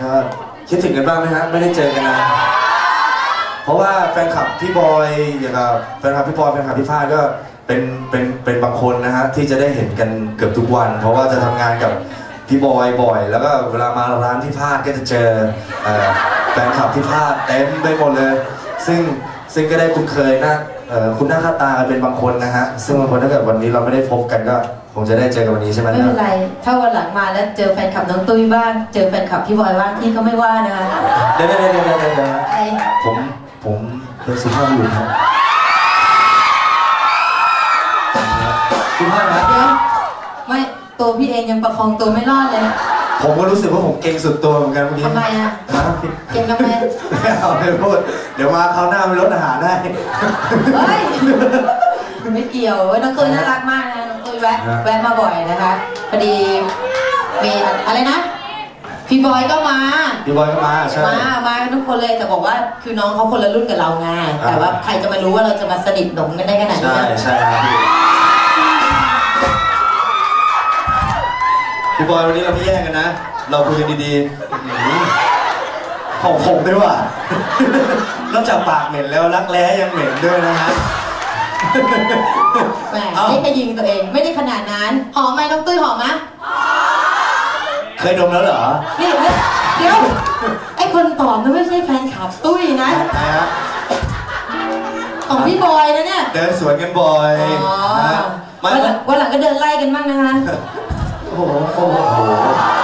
ก็คิดถึงกันบ้างไหมฮะไม่ได้เจอกันนานเพราะว่าแฟนคลับพี่บอยอย่างกับแฟนคลับพี่บอยแฟนคลับพี่พาดก็เป็นเป็นเป็นบางคนนะฮะที่จะได้เห็นกันเกือบทุกวัน เพราะว่าจะทำงานกับพี่บอยบ่อย แล้วก็เวลามาร้านพี่พาดก็จะเจอเอแฟนคลับพี่พาดเต็มไปหมดเลย ซึ่งซึ่งก็ได้คุ้นเคยหน้า เอ่อคุณหน้าค่าตากันเป็นบางคนนะฮะ ซึ่งบางคนถ้าเกิดวันนี้เราไม่ได้พบกันก็คงจะได้เจอกันวันนี้ใช่ไหมไม่เป็นไร ถ้าวันหลังมาแล้วเจอแฟนคลับน้องตุ้ยบ้าง เจอแฟนคลับพี่บอยบ้างพี่ก็ไม่ว่านะคะเดี๋ยวเดี๋ยวเดี๋ยวเดี๋ยวเดี๋ยวเดี๋ยวใครผมผมเป็นสุภาพบุรุษครับสุภาพนะเดี๋ยวไม่ตัวพี่เองยังประคองตัวไม่รอดเลย ผมก็รู้สึกว่าผมเก่งสุดตัวเหมือนกันเมื่อกี้ทำไมอะฮะเก่งทำไมไม่เอาไม่พูดเดี๋ยวมาคราวหน้าไปลดอาหารได้เฮ้ยไม่เกี่ยวเว้ยน้องตุ้ยน่ารักมากนะน้องตุ้ยแวะฮะแวะมาบ่อยนะคะพอดีมีอะไรนะพี่บอยก็มา พี่บอยก็มา ใช่ มา มากันทุกคนเลยแต่บอกว่าคือน้องเขาคนละรุ่นกับเราไง แต่ว่าใครจะมารู้ว่าเราจะมาสนิทหนมกันได้ขนาดนี้ใช่นะใช่ครับ พี่พี่บอยวันนี้เราไม่แย่งกันนะ เราคุยกันดีๆอื้อหือของผมด้วยว่ะนอกจากปากเหม็นแล้วรักแร้ยังเหม็นด้วยนะฮะ แหมเอ้านี่ก็ยิงตัวเองไม่ได้ขนาดนั้น หอมไหมน้องตุ้ยหอมไหมเคยดมแล้วเหรอนี่เฮ้ยเดี๋ยวไอ้คนตอบนั่นไม่ใช่แฟนคลับตุ้ยนะใช่ฮะ ของพี่บอยนะเนี่ยเดินสวนกันบ่อยอ๋อนะฮะไม่วันหลังวันหลังก็เดินไล่กันบ้างนะคะ โอ้โหโอ้โห